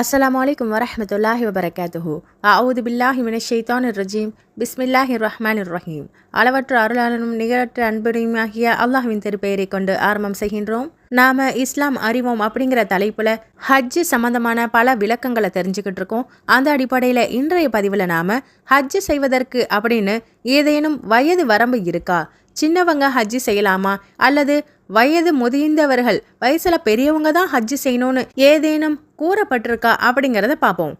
அஸ்லாம் வலைக்கம் வரமத்துல்லாஹி வபரகாத்துஹூ அவுது பில்லாஹி மின ஷெய்தான் ரஜீம் பிஸ்மில்லாஹி ரஹ்மான் ரஹீம் அளவற்ற அருளாளனும் நிகரற்ற அன்புடையுமாகிய அல்லாஹுவின் திருப்பெயரை கொண்டு ஆரம்பம் செய்கின்றோம். நாம இஸ்லாம் அறிவோம் அப்படிங்கிற தலைப்புல ஹஜ்ஜு சம்பந்தமான பல விளக்கங்களை தெரிஞ்சுக்கிட்டு இருக்கோம். அந்த அடிப்படையில் இன்றைய பதிவில் நாம ஹஜ்ஜு செய்வதற்கு அப்படின்னு ஏதேனும் வயது வரம்பு இருக்கா? சின்னவங்க ஹஜ்ஜி செய்யலாமா? அல்லது வயது முதிர்ந்தவர்கள் வயசுல பெரியவங்க தான் ஹஜ்ஜு செய்யணும்னு ஏதேனும் கூறப்பட்டிருக்கா அப்படிங்கிறத பார்ப்போம்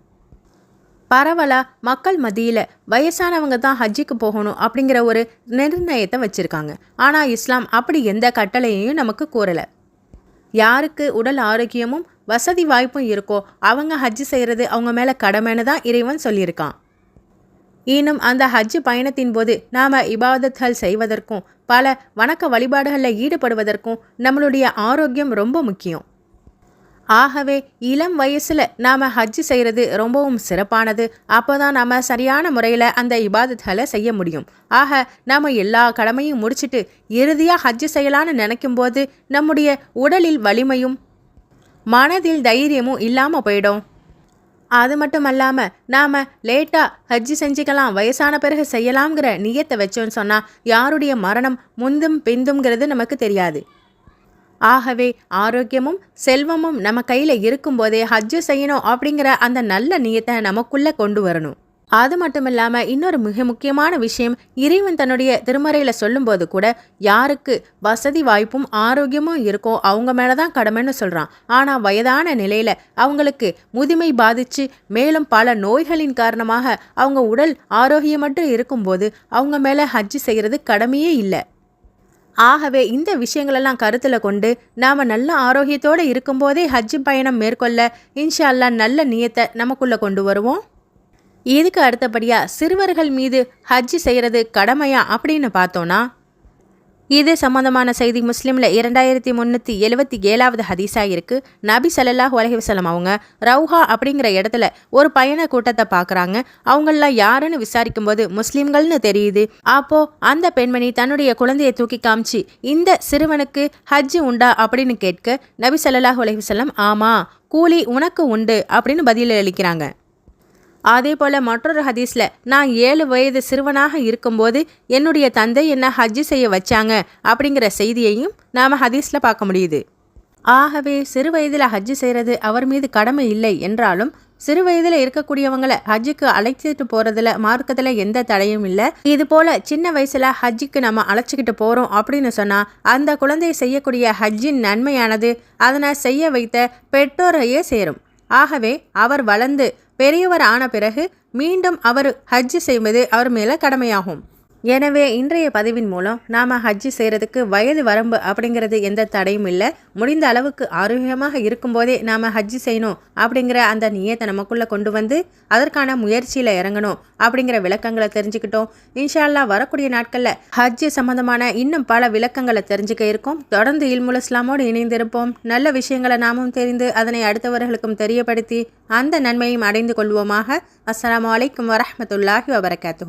பரவலாக மக்கள் மத்தியில் வயசானவங்க தான் ஹஜ்ஜிக்கு போகணும் அப்படிங்கிற ஒரு நிர்ணயத்தை வச்சுருக்காங்க. ஆனால் இஸ்லாம் அப்படி எந்த கட்டளையையும் நமக்கு கூறலை. யாருக்கு உடல் ஆரோக்கியமும் வசதி வாய்ப்பும் இருக்கோ அவங்க ஹஜ்ஜு செய்கிறது அவங்க மேலே கடமைன்னு தான் இறைவன் சொல்லியிருக்கான். இன்னும் அந்த ஹஜ்ஜு பயணத்தின் போது நாம் இபாதத்கள் செய்வதற்கும் பல வணக்க வழிபாடுகளில் ஈடுபடுவதற்கும் நம்மளுடைய ஆரோக்கியம் ரொம்ப முக்கியம். ஆகவே இளம் வயசில் நாம் ஹஜ் செய்கிறது ரொம்பவும் சிறப்பானது. அப்போ தான் நாம் சரியான முறையில் அந்த இபாதத்களை செய்ய முடியும். ஆக நாம் எல்லா கடமையும் முடிச்சுட்டு இறுதியாக ஹஜ்ஜு செய்யலான்னு நினைக்கும் போது நம்முடைய உடலில் வலிமையும் மனதில் தைரியமும் இல்லாமல் போயிடும். அது மட்டும் அல்லாமல் நாம் லேட்டாக ஹஜ்ஜி செஞ்சுக்கலாம் வயசான பிறகு செய்யலாம்ங்கிற நியத்தை வச்சோன்னு சொன்னால் யாருடைய மரணம் முந்தும் பிந்துங்கிறது நமக்கு தெரியாது. ஆகவே ஆரோக்கியமும் செல்வமும் நம்ம கையில் இருக்கும்போதே ஹஜ்ஜு செய்யணும் அப்படிங்கிற அந்த நல்ல நியத்தை நமக்குள்ளே கொண்டு வரணும். அது மட்டும் இல்லாமல் இன்னொரு மிக முக்கியமான விஷயம் இறைவன் தன்னுடைய திருமறையில் சொல்லும்போது கூட யாருக்கு வசதி வாய்ப்பும் ஆரோக்கியமும் இருக்கோ அவங்க மேலே தான் கடமைன்னு சொல்கிறான் ஆனால் வயதான நிலையில் அவங்களுக்கு முதுமை பாதித்து மேலும் பல நோய்களின் காரணமாக அவங்க உடல் ஆரோக்கியமற்று இருக்கும்போது அவங்க மேலே ஹஜ்ஜு செய்கிறது கடமையே இல்லை. ஆகவே இந்த விஷயங்களெல்லாம் கருத்தில் கொண்டு நாம் நல்ல ஆரோக்கியத்தோடு இருக்கும்போதே ஹஜ்ஜு பயணம் மேற்கொள்ள இன்ஷா அல்லா நல்ல நியத்தை நமக்குள்ளே கொண்டு வருவோம். இதுக்கு அடுத்தபடியாக சிறுவர்கள் மீது ஹஜ்ஜி செய்கிறது கடமையா அப்படின்னு பார்த்தோன்னா இது சம்பந்தமான செய்தி முஸ்லீமில் இரண்டாயிரத்தி முந்நூற்றி எழுபத்தி ஏழாவது ஹதீஸாக இருக்குது நபி சல்லாஹூ உலகிவசலம் அவங்க ரவுஹா அப்படிங்கிற இடத்துல ஒரு பயண கூட்டத்தை பார்க்குறாங்க. அவங்களெலாம் யாருன்னு விசாரிக்கும் போது முஸ்லீம்கள்னு தெரியுது. அப்போது அந்த பெண்மணி தன்னுடைய குழந்தையை தூக்கி காமிச்சு இந்த சிறுவனுக்கு ஹஜ்ஜு உண்டா அப்படின்னு கேட்க நபி சல்லாஹூ உலகிவசலம் ஆமாம் கூலி உனக்கு உண்டு அப்படின்னு பதில் அளிக்கிறாங்க அதே போல் மற்றொரு ஹதீஸில் நான் ஏழு வயது சிறுவனாக இருக்கும்போது என்னுடைய தந்தை என்ன ஹஜ்ஜு செய்ய வச்சாங்க அப்படிங்கிற செய்தியையும் நாம் ஹதீஸில் பார்க்க முடியுது. ஆகவே சிறு வயதில் ஹஜ்ஜு செய்கிறது அவர் மீது கடமை இல்லை என்றாலும் சிறு வயதில் இருக்கக்கூடியவங்களை ஹஜ்ஜுக்கு அழைச்சிட்டு போகிறதுல மார்க்கத்தில் எந்த தடையும் இல்லை. இது போல் சின்ன வயசில் ஹஜ்ஜுக்கு நம்ம அழைச்சிக்கிட்டு போகிறோம் அப்படின்னு சொன்னால் அந்த குழந்தை செய்யக்கூடிய ஹஜ்ஜின் நன்மையானது. அதனை செய்ய வைத்த பெற்றோரையே சேரும். ஆகவே அவர் வளர்ந்து பெரியவர் ஆன பிறகு மீண்டும் அவர் ஹஜ்ஜு செய்வது அவர் மேல கடமையாகும். எனவே இன்றைய பதிவின் மூலம் நாம் ஹஜ்ஜி செய்கிறதுக்கு வயது வரம்பு அப்படிங்கிறது எந்த தடையும் இல்லை. முடிந்த அளவுக்கு ஆரோக்கியமாக இருக்கும்போதே நாம் ஹஜ்ஜி செய்யணும் அப்படிங்கிற அந்த நியத்தை நமக்குள்ளே கொண்டு வந்து அதற்கான முயற்சியில் இறங்கணும் அப்படிங்கிற விளக்கங்களை தெரிஞ்சுக்கிட்டோம். இன்ஷால்லா வரக்கூடிய நாட்களில் ஹஜ்ஜி சம்மந்தமான இன்னும் பல விளக்கங்களை தெரிஞ்சுக்க இருக்கும். தொடர்ந்து இல்முல் இஸ்லாமோடு இணைந்திருப்போம். நல்ல விஷயங்களை நாமும் தெரிந்து அதனை அடுத்தவர்களுக்கும் தெரியப்படுத்தி அந்த நன்மையும் அடைந்து கொள்வோமாக. அஸ்லாம் வலைக்கம் வரமத்துல்லாஹி வபரகாத்து